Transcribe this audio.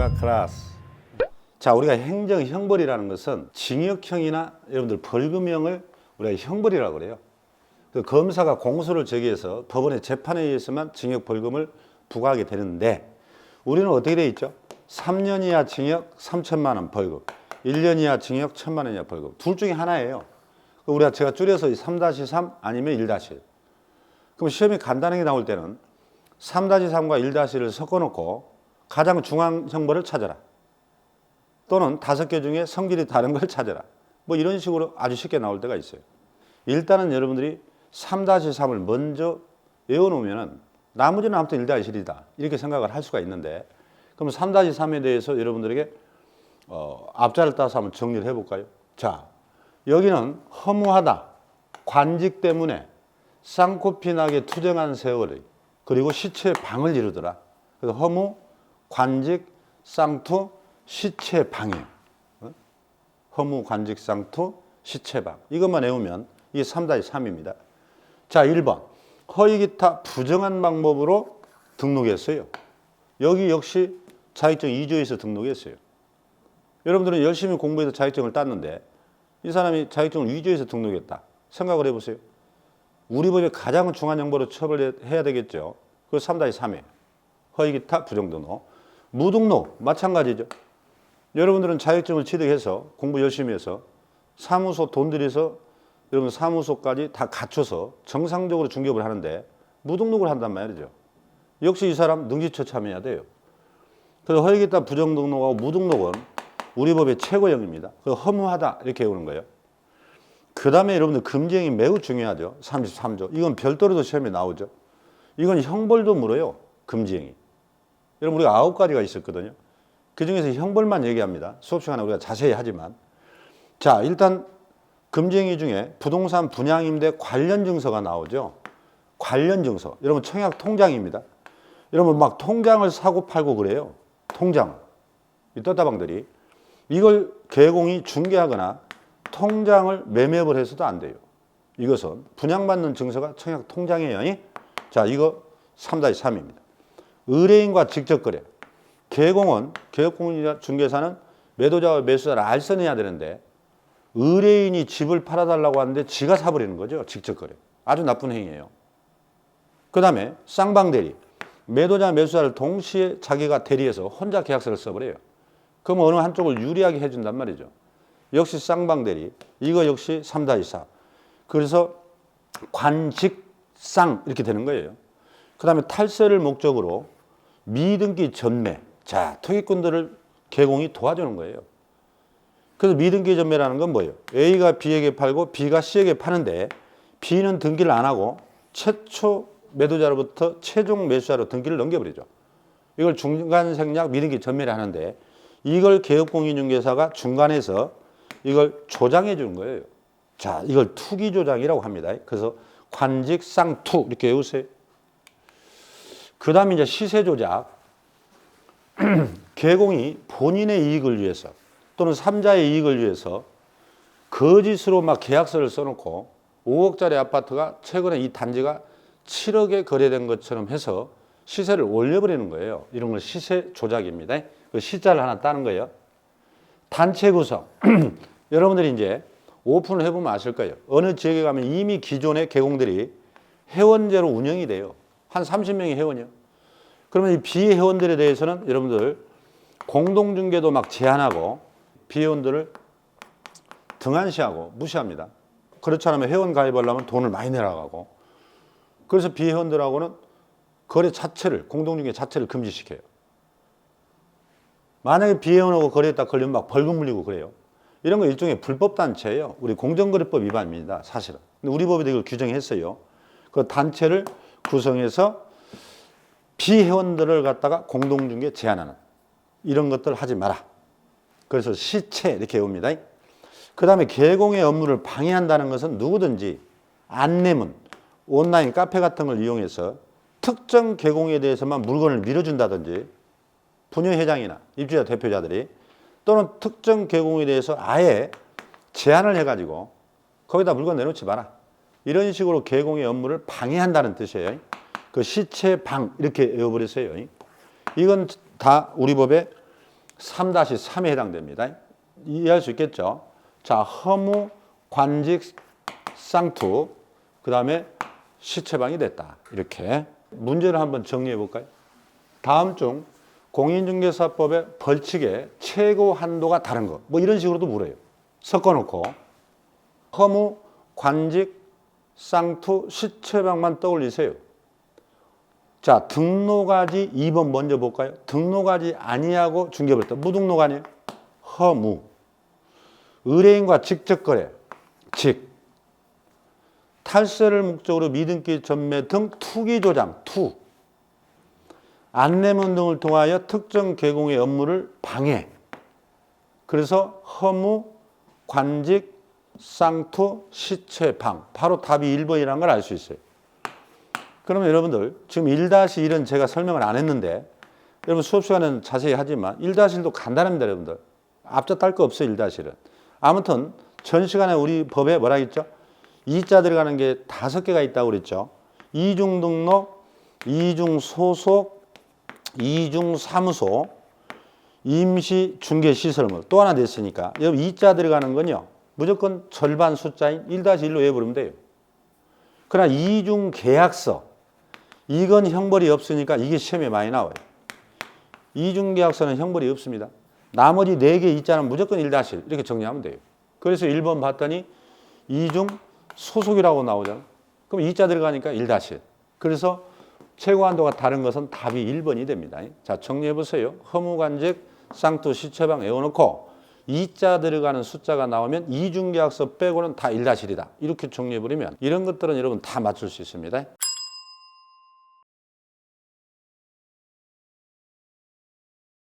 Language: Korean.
중과 클라스. 자, 우리가 행정 형벌이라는 것은 징역형이나 여러분들 벌금형을 우리가 형벌이라고 그래요. 그 검사가 공소를 제기해서 법원의 재판에 의해서만 징역 벌금을 부과하게 되는데 우리는 어떻게 돼 있죠? 3년 이하 징역 3천만 원 벌금, 1년 이하 징역 1천만 원 이하 벌금. 둘 중에 하나예요. 그 우리가 제가 줄여서 3-3 아니면 1-1. 그럼 시험이 간단하게 나올 때는 3-3과 1-1을 섞어 놓고 가장 중앙 형벌을 찾아라. 또는 다섯 개 중에 성질이 다른 걸 찾아라. 뭐 이런 식으로 아주 쉽게 나올 때가 있어요. 일단은 여러분들이 3-3을 먼저 외워놓으면은 나머지는 아무튼 1-1이다. 이렇게 생각을 할 수가 있는데 그럼 3-3에 대해서 여러분들에게 어, 앞자를 따서 한번 정리를 해볼까요? 자, 여기는 허무하다. 관직 때문에 쌍코피 나게 투정한 세월이 그리고 시체 방을 이루더라. 그래서 허무, 관직, 쌍투, 시체 방이에요. 어? 허무, 관직, 쌍투, 시체 방. 이것만 외우면 이게 3-3입니다. 자, 1번. 허위 기타 부정한 방법으로 등록했어요. 여기 역시 자격증 2조에서 등록했어요. 여러분들은 열심히 공부해서 자격증을 땄는데 이 사람이 자격증을 2조에서 등록했다. 생각을 해보세요. 우리 법의 가장 중한 형벌로 처벌해야 되겠죠. 그 3-3이에요. 허위 기타 부정등록. 무등록 마찬가지죠. 여러분들은 자격증을 취득해서 공부 열심히 해서 사무소 돈 들여서 여러분 사무소까지 다 갖춰서 정상적으로 중개업을 하는데 무등록을 한단 말이죠. 역시 이 사람 능지처참해야 돼요. 그래서 허위기타 부정등록하고 무등록은 우리 법의 최고형입니다. 그 허무하다 이렇게 오는 거예요. 그 다음에 여러분들 금지행위 매우 중요하죠. 33조. 이건 별도로도 시험에 나오죠. 이건 형벌도 물어요. 금지행위. 여러분 우리가 아홉 가지가 있었거든요. 그 중에서 형벌만 얘기합니다. 수업 시간에 우리가 자세히 하지만. 자, 일단 금지행위 중에 부동산 분양임대 관련 증서가 나오죠. 관련 증서. 여러분 청약 통장입니다. 여러분 막 통장을 사고 팔고 그래요. 통장. 이 떴다방들이. 이걸 개공이 중개하거나 통장을 매매업을 해서도 안 돼요. 이것은 분양받는 증서가 청약 통장이에요. 자, 이거 3-3입니다. 의뢰인과 직접 거래. 개공은 개업공인이나 중개사는 매도자와 매수자를 알선해야 되는데 의뢰인이 집을 팔아달라고 하는데 지가 사버리는 거죠. 직접 거래. 아주 나쁜 행위예요. 그 다음에 쌍방대리. 매도자 매수자를 동시에 자기가 대리해서 혼자 계약서를 써버려요. 그럼 어느 한쪽을 유리하게 해준단 말이죠. 역시 쌍방대리. 이거 역시 3-4. 그래서 관직쌍 이렇게 되는 거예요. 그 다음에 탈세를 목적으로 미등기 전매. 자, 투기꾼들을 개공이 도와주는 거예요. 그래서 미등기 전매라는 건 뭐예요? A가 B에게 팔고 B가 C에게 파는데 B는 등기를 안 하고 최초 매도자로부터 최종 매수자로 등기를 넘겨버리죠. 이걸 중간 생략 미등기 전매를 하는데 이걸 개업공인중개사가 중간에서 이걸 조장해 주는 거예요. 자, 이걸 투기 조장이라고 합니다. 그래서 관직 쌍투 이렇게 외우세요. 그 다음에 이제 시세 조작. 개공이 본인의 이익을 위해서 또는 삼자의 이익을 위해서 거짓으로 막 계약서를 써놓고 5억짜리 아파트가 최근에 이 단지가 7억에 거래된 것처럼 해서 시세를 올려버리는 거예요. 이런 걸 시세 조작입니다. 그 시자를 하나 따는 거예요. 단체 구성. 여러분들이 이제 오픈을 해보면 아실 거예요. 어느 지역에 가면 이미 기존의 개공들이 회원제로 운영이 돼요. 한 30명이 회원이요. 그러면 이 비회원들에 대해서는 여러분들 공동중개도 막 제한하고 비회원들을 등한시하고 무시합니다. 그렇지 않으면 회원 가입하려면 돈을 많이 내라고 그래서 비회원들하고는 거래 자체를 공동중개 자체를 금지시켜요. 만약에 비회원하고 거래했다 걸리면 막 벌금 물리고 그래요. 이런 거 일종의 불법 단체예요. 우리 공정거래법 위반입니다. 사실은. 근데 우리 법에도 이걸 규정했어요. 그 단체를 구성해서 비회원들을 갖다가 공동중개 제한하는 이런 것들 하지 마라. 그래서 시체 이렇게 외웁니다. 그 다음에 개공의 업무를 방해한다는 것은 누구든지 안내문, 온라인 카페 같은 걸 이용해서 특정 개공에 대해서만 물건을 밀어준다든지 분여회장이나 입주자 대표자들이 또는 특정 개공에 대해서 아예 제한을 해가지고 거기다 물건 내놓지 마라. 이런 식으로 개공의 업무를 방해한다는 뜻이에요. 그 시체 방 이렇게 외워버렸어요. 이건 다 우리 법의 3-3에 해당됩니다. 이해할 수 있겠죠? 자, 허무, 관직, 쌍투, 그 다음에 시체방이 됐다. 이렇게. 문제를 한번 정리해 볼까요? 다음 중 공인중개사법의 벌칙의 최고 한도가 다른 것. 뭐 이런 식으로도 물어요. 섞어놓고 허무, 관직, 쌍투, 시체방만 떠올리세요. 자, 등록하지 2번 먼저 볼까요? 등록하지 아니하고 중개벌다. 무등록 아니에요? 허무. 의뢰인과 직접 거래. 직. 탈세를 목적으로 미등기 전매 등 투기 조장. 투. 안내문 등을 통하여 특정 계공의 업무를 방해. 그래서 허무, 관직, 쌍투, 시체, 방. 바로 답이 1번이라는 걸 알 수 있어요. 그러면 여러분들 지금 1-1은 제가 설명을 안 했는데 여러분 수업 시간은 자세히 하지만 1-1도 간단합니다, 여러분들. 앞자 딸 거 없어요, 1-1은. 아무튼 전 시간에 우리 법에 뭐라 했죠? 이자 들어가는 게 다섯 개가 있다고 그랬죠. 이중 등록, 이중 소속, 이중 사무소, 임시 중개 시설물 또 하나 됐으니까 여러분 이자 들어가는 건요. 무조건 절반 숫자인 1-1로 외부르면 돼요. 그러나 이중 계약서 이건 형벌이 없으니까 이게 시험에 많이 나와요. 이중 계약서는 형벌이 없습니다. 나머지 네개 있자는 무조건 1-1 이렇게 정리하면 돼요. 그래서 1번 봤더니 이중 소속이라고 나오잖아. 그럼 이자 들어가니까 1-1. 그래서 최고 한도가 다른 것은 답이 1번이 됩니다. 자, 정리해 보세요. 허무관직 쌍투 시체방 외워놓고 이자 들어가는 숫자가 나오면 이중계약서 빼고는 다 1-1이다. 이렇게 정리해 버리면 이런 것들은 여러분 다 맞출 수 있습니다.